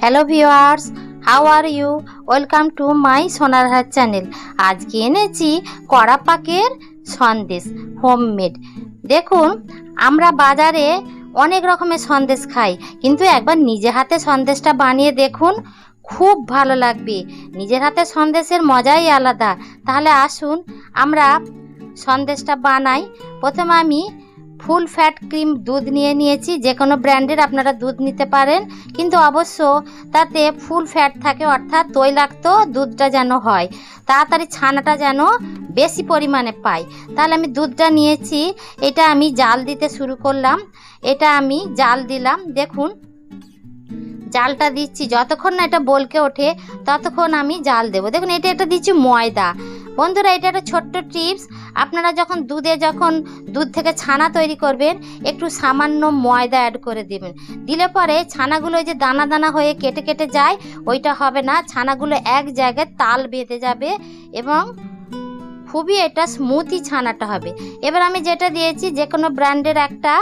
Hello viewers how are you? Welcome to my Sonar Hat channel. আজকে এনেছি কড়া পাকের সন্দেশ, হোমমেড। দেখুন, আমরা বাজারে অনেক রকমের সন্দেশ খাই, কিন্তু একবার নিজে হাতে সন্দেশটা বানিয়ে দেখুন, খুব ভালো লাগবে। নিজের হাতে সন্দেশের মজাই আলাদা। তাহলে আসুন, আমরা সন্দেশটা বানাই। প্রথমে আমি ফুল ফ্যাট ক্রিম দুধ নিয়ে নিয়েছি, যে কোনো ব্র্যান্ডের আপনারা দুধ নিতে পারেন। কিন্তু অবশ্য তাতে ফুল ফ্যাট থাকে, অর্থাৎ তৈলাক্ত দুধটা যেন হয়, তাড়াতাড়ি ছানাটা যেন বেশি পরিমাণে পাই তাহলে আমি দুধটা নিয়েছি, এটা আমি জাল দিতে শুরু করলাম, এটা আমি জাল দিলাম, দেখুন। জালটা দিচ্ছি, যতক্ষণ না এটা বলকে ওঠে, ততক্ষণ আমি জাল দেবো। দেখুন, এটা এটা দিচ্ছি ময়দা। বন্ধুরা, এটা একটা ছোট্ট টিপস। আপনারা যখন দুধে যখন দুধ থেকে ছানা তৈরি করবেন, একটু সামান্য ময়দা অ্যাড করে দেবেন। দিলে পরে ছানাগুলো যে দানা দানা হয়ে কেটে কেটে যায়, ওইটা হবে না। ছানাগুলো এক জায়গায় তাল বেঁধে যাবে এবং খুবই এটা স্মুথি ছানাটা হবে। এবার আমি যেটা দিয়েছি, যে কোনো ব্র্যান্ডের একটা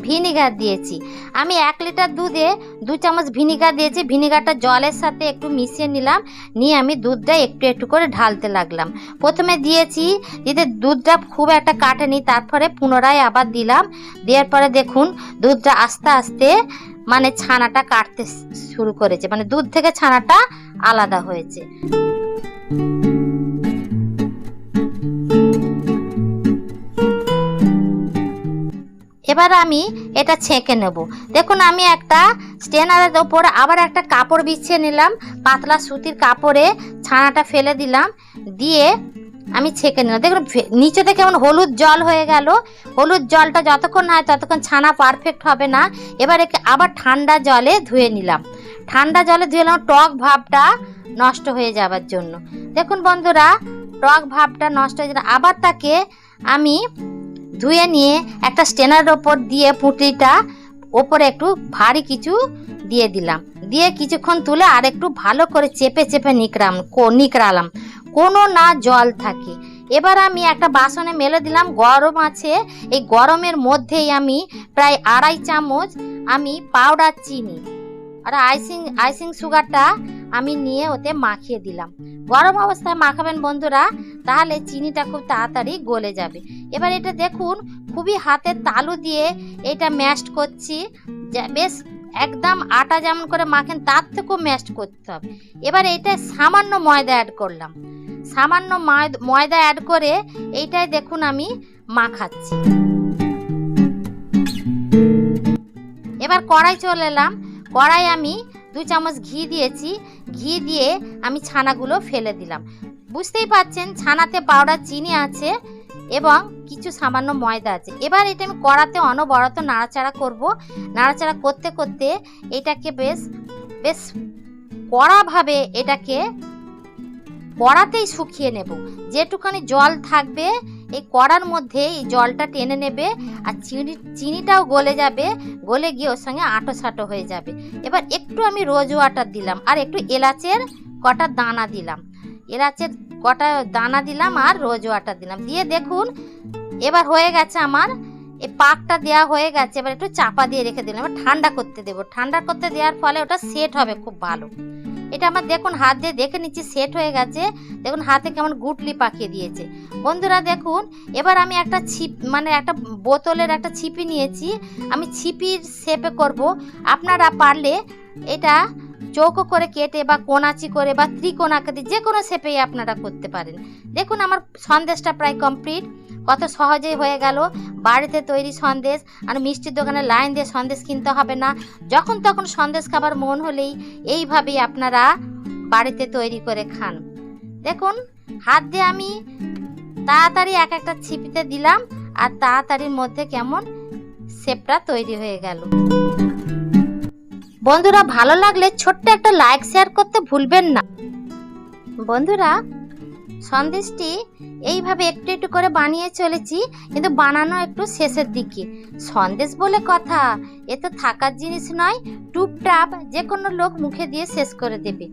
ভিনিগার দিয়েছি। আমি এক লিটার দুধে দু চামচ ভিনিগার দিয়েছি। ভিনিগারটা জলের সাথে একটু মিশিয়ে নিলাম। নিয়ে আমি দুধটা একটু একটু করে ঢালতে লাগলাম। প্রথমে দিয়েছি দিতে দুধটা খুব একটা কাটেনি, তারপরে পুনরায় আবার দিলাম। দেওয়ার পরে দেখুন, দুধটা আস্তে আস্তে মানে ছানাটা কাটতে শুরু করেছে। মানে দুধ থেকে ছানাটা আলাদা হয়েছে। এবার আমি এটা ছেঁকে নেব। দেখুন, আমি একটা স্টেনারের ওপর আবার একটা কাপড় বিছিয়ে নিলাম, পাতলা সুতির কাপড়ে ছানাটা ফেলে দিলাম, দিয়ে আমি ছেঁকে নিলাম। দেখুন ফে- নিচেতে কেমন হলুদ জল হয়ে গেল। হলুদ জলটা যতক্ষণ হয় ততক্ষণ ছানা পারফেক্ট হবে না। এবার একে আবার ঠান্ডা জলে ধুয়ে নিলাম। ঠান্ডা জলে ধুয়ে নিলাম, টক ভাবটা নষ্ট হয়ে যাবার জন্য। দেখুন বন্ধুরা, টক ভাবটা নষ্ট হয়ে যাবে। আবার তাকে আমি ধুয়ে নিয়ে একটা স্টেনার ওপর দিয়ে পুঁটিটা ওপরে একটু ভারী কিছু দিয়ে দিলাম। দিয়ে কিছুক্ষণ তুলে আর একটু ভালো করে চেপে চেপে নিকড়াম নিকড়ালাম। কোনো না জল থাকে। এবার আমি একটা বাসনে মেলে দিলাম, গরম আছে। এই গরমের মধ্যেই আমি প্রায় আড়াই চামচ আমি পাউডার চিনি আর আইসিং আইসিং সুগারটা আমি নিয়ে ওতে মাখিয়ে দিলাম। গরম অবস্থায় মাখাবেন বন্ধুরা তাহলে চিনিটা খুব তাড়াতাড়ি গলে যাবে। এবার এটা দেখুন, খুবই হাতের তালু দিয়ে এটা ম্যাশড করছি। বেশ একদম আটা যেমন করে মাখেন, তার থেকেও ম্যাশড করতে হবে। এবার এটা সামান্য ময়দা অ্যাড করলাম। সামান্য ময়দা অ্যাড করে এইটাই দেখুন আমি মাখাচ্ছি। এবার কড়াই চলে এলাম। কড়াই আমি দু চামচ ঘি দিয়েছি। ঘি দিয়ে আমি ছানাগুলো ফেলে দিলাম। বুঝতেই পাচ্ছেন ছানাতে পাউডার, চিনি আছে এবং কিছু সামান্য ময়দা আছে। এবার এটা আমি কড়াতে অনবরত নাড়াচাড়া করব। নাড়াচাড়া করতে করতে এটাকে বেশ বেশ কড়াভাবে এটাকে কড়াতেই শুকিয়ে নেব। যেটুখানি জল থাকবে এই কড়ার মধ্যে এই জলটা টেনে নেবে আর চিনি, চিনিটাও গলে যাবে, গলে গিয়ে ওর সঙ্গে আটো সাটো হয়ে যাবে। এবার একটু আমি রোজ ওয়াটার দিলাম আর একটু এলাচের কটা দানা দিলাম। এলাচের কটা দানা দিলাম আর রোজ ওয়াটার দিলাম। দিয়ে দেখুন, এবার হয়ে গেছে আমার, এই পাকটা দেওয়া হয়ে গেছে। এবার একটু চাপা দিয়ে রেখে দিলাম। এবার ঠান্ডা করতে দেবো। ঠান্ডা করতে দেওয়ার ফলে ওটা সেট হবে খুব ভালো। এটা আমার দেখুন হাত দিয়ে দেখে নিচ্ছি সেট হয়ে গেছে। দেখুন হাতে কেমন গুটলি পাকিয়ে দিয়েছে। বন্ধুরা দেখুন, এবার আমি একটা ছিপ মানে একটা বোতলের একটা ছিপি নিয়েছি। আমি ছিপির শেপে করব। আপনারা পারলে এটা চৌকো করে কেটে বা কোনাচি করে বা ত্রিকোণ আকারে যে কোনো শেপেই আপনারা করতে পারেন। দেখুন আমার সন্দেশটা প্রায় কমপ্লিট কত সহজেই হয়ে গেল। বাড়িতে তৈরি সন্দেশ আর মিষ্টির দোকানে লাইন দিয়ে সন্দেশ কিনতে হবে না। যখন তখন সন্দেশ খাবার মন হলেই এইভাবেই আপনারা বাড়িতে তৈরি করে খান। দেখুন, হাত দিয়ে আমি তাড়াতাড়ি এক একটা ছিপিতে দিলাম আর তাড়াতাড়ির মধ্যে কেমন শেপটা তৈরি হয়ে গেল। বন্ধুরা, ভালো লাগলে ছোট্ট একটা লাইক, শেয়ার করতে ভুলবেন না। বন্ধুরা সন্দেশটি এইভাবে একটু একটু করে বানিয়ে চলেছি, কিন্তু বানানো একটু শেষের দিকে। সন্দেশ বলে কথা, এ তো থাকার জিনিস নয়, টুপটাপ যে কোনো লোক মুখে দিয়ে শেষ করে দেবে।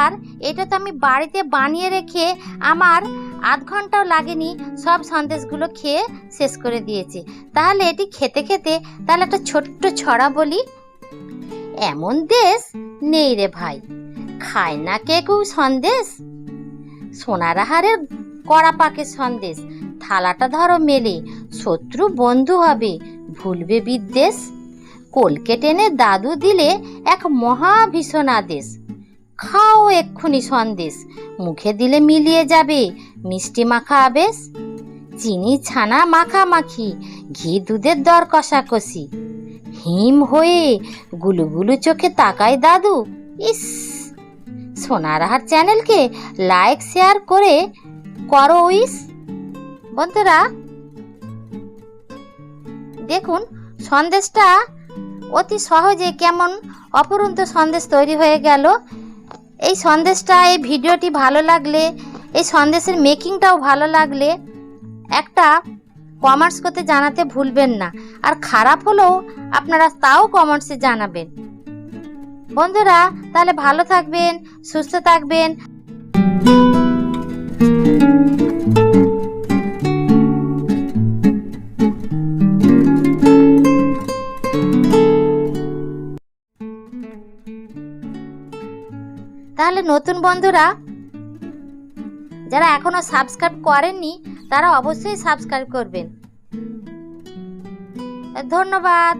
আর এটা তো আমি বাড়িতে বানিয়ে রেখে আমার আধ ঘন্টাও লাগেনি সব সন্দেশগুলো খেয়ে শেষ করে দিয়েছি। তাহলে এটি খেতে খেতে তাহলে একটা ছোট্ট ছড়া বলি। এমন দেশ নেই রে ভাই। খায় না কে কেউ সন্দেশ? সোনারাহারের কড়া পাকে সন্দেশ। থালাটা ধরো মেলে, শত্রু বন্ধু হবে, ভুলবে বিদ্বেষ। কলকে টেনে দাদু দিলে এক মহা ভীষণ আদেশ। খাও এক্ষুনি সন্দেশ, মুখে দিলে মিলিয়ে যাবে, মিষ্টি মাখা আবেশ। চিনি ছানা মাখামাখি, ঘি দুধের দর কষাকষি। হিম হয়ে গুলুগুলু চোখে তাকায় দাদু, ইস! সোনারহাট চ্যানেলকে লাইক, শেয়ার করে করো উইস। বন্ধুরা, দেখুন, সন্দেশটা অতি সহজে কেমন অপরন্ত সন্দেশ তৈরি হয়ে গেল। এই সন্দেশটা, এই ভিডিওটি ভালো লাগলে, এই সন্দেশের মেকিংটাও ভালো লাগলে একটা কমার্স করতে জানাতে ভুলবেন না। আর খারাপ হলেও আপনারা তাও কমার্সে জানাবেন। বন্ধুরা, তাহলে ভালো থাকবেন, সুস্থ থাকবেন। তাহলে নতুন বন্ধুরা, যারা এখনও সাবস্ক্রাইব করেননি, তারা অবশ্যই সাবস্ক্রাইব করবেন। ধন্যবাদ।